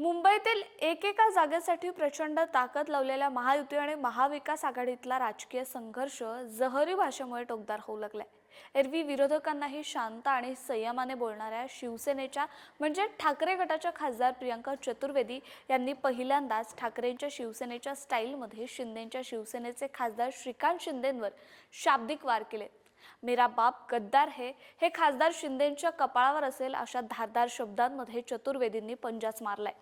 मुंबईतील एकेका जागेसाठी प्रचंड ताकद लावलेल्या महायुती आणि महाविकास आघाडीतला राजकीय संघर्ष जहरी भाषेमुळे टोकदार होऊ लागलाय. एरवी विरोधकांनाही शांत आणि संयमाने बोलणाऱ्या शिवसेनेच्या म्हणजे ठाकरे गटाच्या खासदार प्रियंका चतुर्वेदी यांनी पहिल्यांदाच ठाकरेंच्या शिवसेनेच्या स्टाईलमध्ये शिंदेच्या शिवसेनेचे खासदार श्रीकांत शिंदेंवर शाब्दिक वार केले. मेरा बाप गद्दार है हे खासदार शिंदेच्या कपाळावर असेल अशा धारदार शब्दांमध्ये चतुर्वेदींनी पंजाच मारलाय.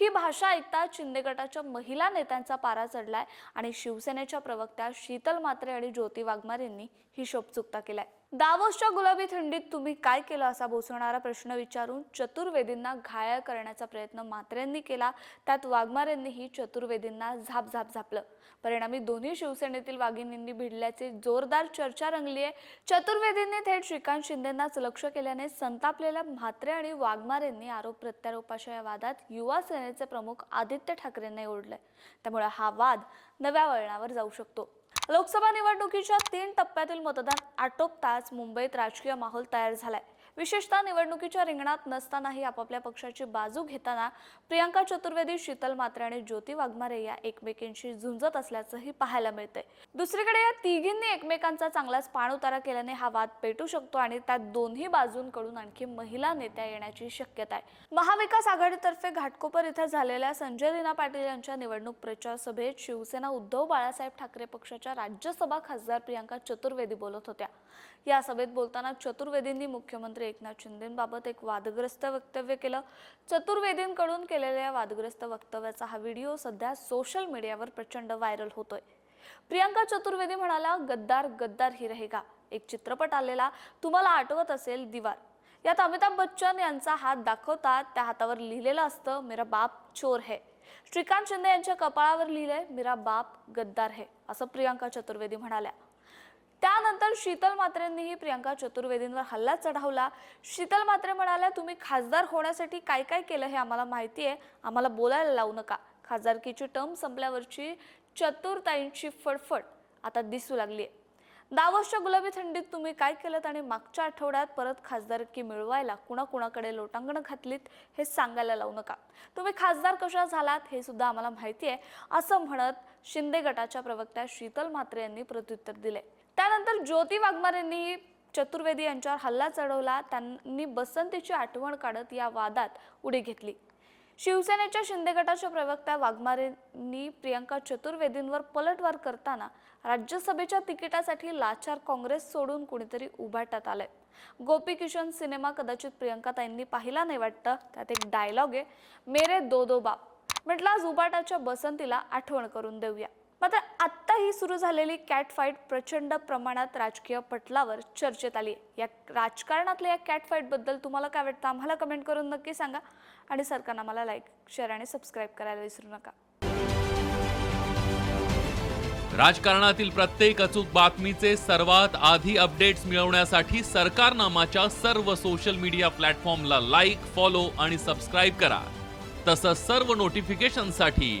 ही भाषा ऐकता शिंदे गटाच्या महिला नेत्यांचा पारा चढलाय आणि शिवसेनेच्या प्रवक्त्या शीतल मात्रे आणि ज्योती वाघमार यांनी ही शोभचुकता केलाय. दावोसच्या गुलाबी थंडीत तुम्ही काय केलं असा बोसवणारा प्रश्न विचारून चतुर्वेदींना घायल करण्याचा प्रयत्न मात्रेंनी केला त्यात वाघमार यांनीही चतुर्वेदींना झाप झाप झापलं. परिणामी दोन्ही शिवसेनेतील वाघिणींनी भिडल्याचे जोरदार चर्चा रंगली आहे चतुर्वेदींनी थेट श्रीकांत शिंदेंनाच लक्ष केल्याने संतापलेल्या म्हात्रे आणि वाघमार यांनी आरोप प्रत्यारोपाच्या या वादात युवा सेनेचे प्रमुख आदित्य ठाकरेंना ओढलंय. त्यामुळे हा वाद नव्या वळणावर जाऊ शकतो. लोकसभा निवडणुकीच्या तीन टप्प्यातील मतदान आटोपताच मुंबईत राजकीय माहोल तयार झालाय. विशेषतः निवडणुकीच्या रिंगणात नसतानाही आपापल्या पक्षाची बाजू घेताना प्रियांका चतुर्वेदी शीतल मात्रे आणि ज्योती वाघमारे या एकमेकींशी झुंजत असल्याचंही पाहायला मिळतंय. दुसरीकडे या तिघींनी एकमेकांचा चांगलाच पाणउतारा केल्याने हा वाद पेटू शकतो आणि त्यात दोन्ही बाजूंकडून आणखी महिला नेत्या येण्याची शक्यता आहे. महाविकास आघाडीतर्फे घाटकोपर इथं झालेल्या संजय लीना पाटील यांच्या निवडणूक प्रचार सभेत शिवसेना उद्धव बाळासाहेब ठाकरे पक्षाच्या राज्यसभा खासदार प्रियांका चतुर्वेदी बोलत होत्या. या सभेत बोलताना चतुर्वेदींनी मुख्यमंत्री एकनाथ शिंदेबाबत एक वादग्रस्त वक्तव्य केलं. चतुर्वेदींकडून केलेल्या या वादग्रस्त वक्तव्याचा हा व्हिडिओ सध्या सोशल मीडियावर प्रचंड व्हायरल होतोय. प्रियांका चतुर्वेदी म्हणाला गद्दार गद्दार ही रहेगा. एक चित्रपट आलेला तुम्हाला आठवत असेल दिवार. यात अमिताभ बच्चन यांचा हात दाखवतात त्या हातावर लिहिलेलं असतं मेरा बाप चोर है. श्रीकांत शिंदे यांच्या कपाळावर लिहिलंय मेरा बाप गद्दार है. असं प्रियांका चतुर्वेदी म्हणाल्या. त्यानंतर शीतल मात्रेंनीही प्रियांका चतुर्वेदींवर हल्ला चढवला. शीतल मात्रे म्हणाल्या तुम्ही खासदार होण्यासाठी काय काय केलं हे आम्हाला माहिती आहे. आम्हाला बोलायला लावू नका. खासदारकीची टर्म संपल्यावरची चतुर्ताईंची फडफड आता दिसू लागली आहे. दावसच्या गुलाबी थंडीत तुम्ही काय केलं आणि मागच्या आठवड्यात परत खासदारकी मिळवायला कुणाकुणाकडे लोटांगण घातलीत हे सांगायला लावू नका. तुम्ही खासदार कशा झालात हे सुद्धा आम्हाला माहिती आहे. असं म्हणत शिंदे गटाच्या प्रवक्त्या शीतल मात्रे यांनी प्रत्युत्तर दिले त्यानंतर ज्योती वाघमारेंनी चतुर्वेदी यांच्यावर हल्ला चढवला. त्यांनी बसंतीची आठवण काढत या वादात उडी घेतली. शिवसेनेच्या शिंदे गटाच्या प्रवक्त्या वाघमारेंनी प्रियंका चतुर्वेदींवर पलटवार करताना राज्यसभेच्या तिकिटासाठी लाचार काँग्रेस सोडून कुणीतरी उभाटत आलंय. गोपी किशन सिनेमा कदाचित प्रियंकाताईंनी पाहिला नाही वाटतं. त्यात एक डायलॉग आहे मेरे दो दो बाप. म्हटलं आज उबाटाच्या बसंतीला आठवण करून देऊया. मात्र आत्ता ही सुरू झालेली कॅट फाईट प्रचंड प्रमाणात राजकीय पटलावर चर्चेत आली या राजकारणातल्या या कॅट फाईटबद्दल तुम्हाला काय वाटतं? आम्हाला कमेंट करून नक्की सांगा. आणि सरकारनं मला लाईक शेअर आणि सबस्क्राईब करायला विसरू नका. राजकारणातील प्रत्येक अचूक बातमीचे सर्वात आधी अपडेट्स मिळवण्यासाठी सरकारनामाच्या सर्व सोशल मीडिया प्लॅटफॉर्मला लाईक फॉलो आणि सबस्क्राईब करा. तसंच सर्व नोटिफिकेशनसाठी